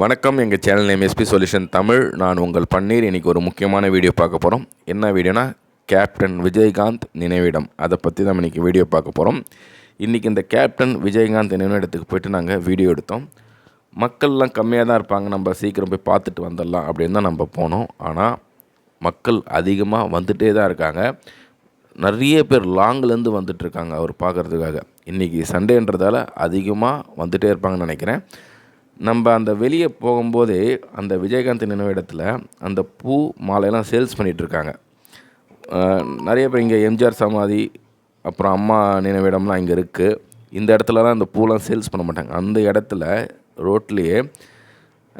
வணக்கம். எங்கள் channel name SP solution Tamil. நான் உங்கள் பன்னீர். இன்றைக்கி ஒரு முக்கியமான வீடியோ பார்க்க போகிறோம் என்ன வீடியோனா கேப்டன் விஜயகாந்த் நினைவிடம். அதை பற்றி தான் இன்றைக்கி வீடியோ பார்க்க போகிறோம் இன்றைக்கி இந்த கேப்டன் விஜயகாந்த் நினைவிடத்துக்கு போயிட்டு நாங்கள் வீடியோ எடுத்தோம். மக்கள்லாம் கம்மியாக தான் இருப்பாங்க. நம்ம சீக்கிரம் போய் பார்த்துட்டு வந்துடலாம் அப்படின்னு தான் நம்ம போனோம். ஆனால் மக்கள் அதிகமாக வந்துகிட்டே தான் இருக்காங்க. நிறைய பேர் லாங்லேருந்து வந்துட்டுருக்காங்க அவர் பார்க்குறதுக்காக. இன்றைக்கி சண்டேன்றதால அதிகமாக வந்துகிட்டே இருப்பாங்கன்னு நினைக்கிறேன். நம்ம அந்த வெளியே போகும்போதே அந்த விஜயகாந்த் நினைவிடத்தில் அந்த பூ மாலையெல்லாம் சேல்ஸ் பண்ணிகிட்ருக்காங்க நிறைய பேர் இங்கே எம்ஜிஆர் சமாதி அப்புறம் அம்மா நினைவிடம்லாம் இங்கே இருக்குது இந்த இடத்துலலாம் அந்த பூலாம் சேல்ஸ் பண்ண மாட்டாங்க. அந்த இடத்துல ரோட்லேயே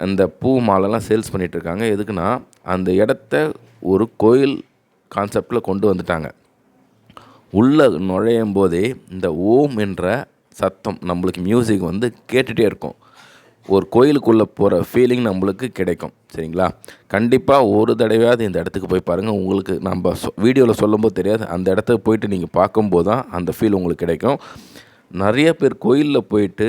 அந்த பூ மாலைலாம் சேல்ஸ் பண்ணிகிட்ருக்காங்க எதுக்குன்னா அந்த இடத்த ஒரு கோயில் கான்செப்டில் கொண்டு வந்துட்டாங்க. உள்ளே நுழையும் போதே இந்த ஓம் என்ற சத்தம் நம்மளுக்கு மியூசிக் வந்து கேட்டுகிட்டே இருக்கும். ஒரு கோயிலுக்குள்ளே போகிற ஃபீலிங் நம்மளுக்கு கிடைக்கும். சரிங்களா? கண்டிப்பாக ஒரு தடவையாவது இந்த இடத்துக்கு போய் பாருங்கள் உங்களுக்கு நம்ம சொ வீடியோவில் சொல்லும்போது தெரியாது. அந்த இடத்துக்கு போயிட்டு நீங்கள் பார்க்கும்போது தான் அந்த ஃபீல் உங்களுக்கு கிடைக்கும். நிறைய பேர் கோயிலில் போயிட்டு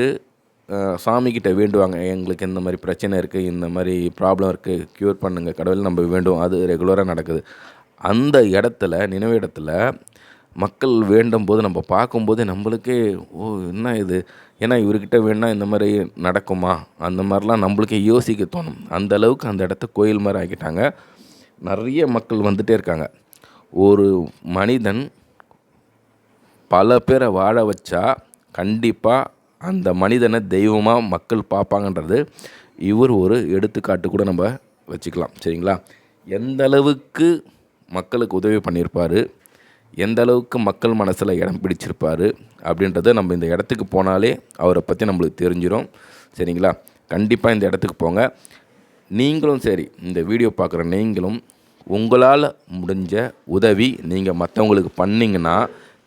சாமிக்கிட்ட வேண்டுவாங்க. எங்களுக்கு இந்த மாதிரி பிரச்சனை இருக்குது இந்த மாதிரி ப்ராப்ளம் இருக்குது க்யூர் பண்ணுங்கள் கடவுள் நம்ம வேண்டும் அது ரெகுலராக நடக்குது. அந்த இடத்துல நினைவு இடத்துல மக்கள் வேண்டும் போது நம்ம பார்க்கும்போது நம்மளுக்கே ஓ என்ன இது? ஏன்னா இவர்கிட்ட வேணால் இந்த மாதிரி நடக்குமா? அந்த மாதிரிலாம் நம்மளுக்கே யோசிக்க தோணும். அந்த அளவுக்கு அந்த இடத்த கோயில் மாதிரி ஆக்கிட்டாங்க. நிறைய மக்கள் வந்துகிட்டே இருக்காங்க. ஒரு மனிதன் பல பேரை வாழ வச்சா கண்டிப்பாக அந்த மனிதனை தெய்வமாக மக்கள் பார்ப்பாங்கன்றது இவர் ஒரு எடுத்துக்காட்டு கூட நம்ம வச்சுக்கலாம். சரிங்களா? எந்த அளவுக்கு மக்களுக்கு உதவி பண்ணியிருப்பார்? எந்த அளவுக்கு மக்கள் மனசில் இடம் பிடிச்சிருப்பார் அப்படின்றத நம்ம இந்த இடத்துக்கு போனாலே அவரை பற்றி நம்மளுக்கு தெரிஞ்சிடும் சரிங்களா? கண்டிப்பாக இந்த இடத்துக்கு போங்க. நீங்களும் சரி இந்த வீடியோ பார்க்குற நீங்களும் உங்களால் முடிஞ்ச உதவி நீங்கள் மற்றவங்களுக்கு பண்ணிங்கன்னா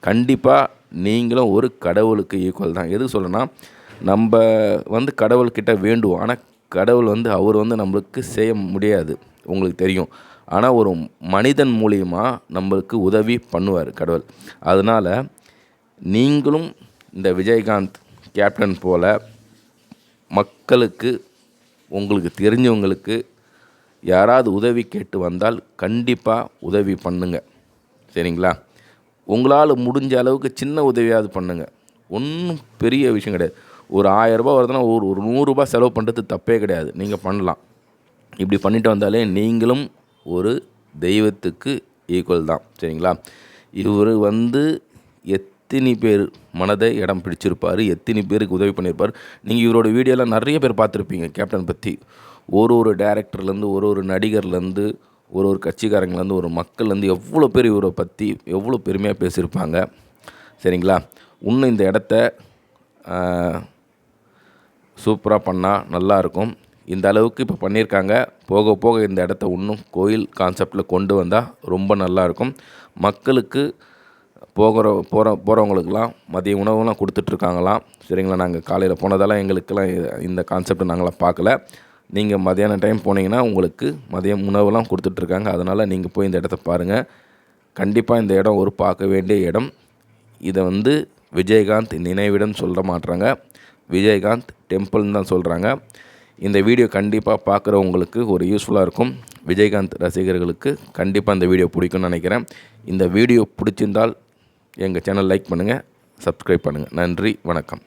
கண்டிப்பாக நீங்களும் ஒரு கடவுளுக்கு ஈக்குவல் தான். எது சொல்லணும்னா நம்ம வந்து கடவுள்கிட்ட வேண்டுவோம். ஆனால் கடவுள் வந்து அவர் வந்து நம்மளுக்கு செய்ய முடியாது. உங்களுக்கு தெரியும். ஆனால் ஒரு மனிதன் மூலியமாக நம்மளுக்கு உதவி பண்ணுவார் கடவுள். அதனால் நீங்களும் இந்த விஜயகாந்த் கேப்டன் போல் மக்களுக்கு உங்களுக்கு தெரிஞ்சவங்களுக்கு யாராவது உதவி கேட்டு வந்தால் கண்டிப்பாக உதவி பண்ணுங்க. சரிங்களா? உங்களால் முடிஞ்ச அளவுக்கு சின்ன உதவியாவது பண்ணுங்கள் ஒன்றும் பெரிய விஷயம் கிடையாது. ஒரு ஆயரூபா வருதுன்னா ஒரு ஒரு நூறுரூபா செலவு பண்ணுறது தப்பே கிடையாது. நீங்கள் பண்ணலாம். இப்படி பண்ணிட்டு வந்தாலே நீங்களும் ஒரு தெய்வத்துக்கு ஈக்குவல் தான். சரிங்களா? இவர் வந்து எத்தனை பேர் மனதை இடம் பிடிச்சிருப்பார் எத்தனை பேருக்கு உதவி பண்ணியிருப்பார் நீங்கள் இவரோட வீடியோலாம் நிறைய பேர் பார்த்துருப்பீங்க கேப்டன் பற்றி ஒரு ஒரு டேரக்டர்லேருந்து ஒரு ஒரு நடிகர்லேருந்து ஒரு ஒரு கட்சிக்காரங்கலேருந்து ஒரு மக்கள்லேருந்து எவ்வளோ பேர் இவரை பற்றி எவ்வளோ பெருமையாக பேசியிருப்பாங்க. சரிங்களா? இன்னும் இந்த இடத்த சூப்பராக பண்ணால் நல்லாயிருக்கும் இந்த அளவுக்கு இப்போ பண்ணியிருக்காங்க போக போக இந்த இடத்த இன்னும் கோயில் கான்செப்டில் கொண்டு வந்தால் ரொம்ப நல்லாயிருக்கும் மக்களுக்கு போகிற போகிற போகிறவங்களுக்கெல்லாம் மதிய உணவுலாம் கொடுத்துட்ருக்காங்களாம். சரிங்களா? நாங்கள் காலையில் போனதால் எங்களுக்கெல்லாம் இந்த கான்செப்ட் நாங்களாம் பார்க்கல. நீங்கள் மதியான டைம் போனீங்கன்னா உங்களுக்கு மதியம் உணவுலாம் கொடுத்துட்ருக்காங்க. அதனால் நீங்கள் போய் இந்த இடத்த பாருங்கள் கண்டிப்பாக இந்த இடம் ஒரு பார்க்க வேண்டிய இடம். இதை வந்து விஜயகாந்த் நினைவிடம் சொல்ல மாட்டுறாங்க விஜயகாந்த் டெம்பிள்னு தான் சொல்கிறாங்க இந்த வீடியோ கண்டிப்பாக பார்க்குறவங்களுக்கு ஒரு யூஸ்ஃபுல்லாக இருக்கும். விஜயகாந்த் ரசிகர்களுக்கு கண்டிப்பாக இந்த வீடியோ பிடிக்கும்னு நினைக்கிறேன். இந்த வீடியோ பிடிச்சிருந்தால் எங்கள் சேனல் லைக் பண்ணுங்கள் சப்ஸ்கிரைப் பண்ணுங்கள் நன்றி வணக்கம்.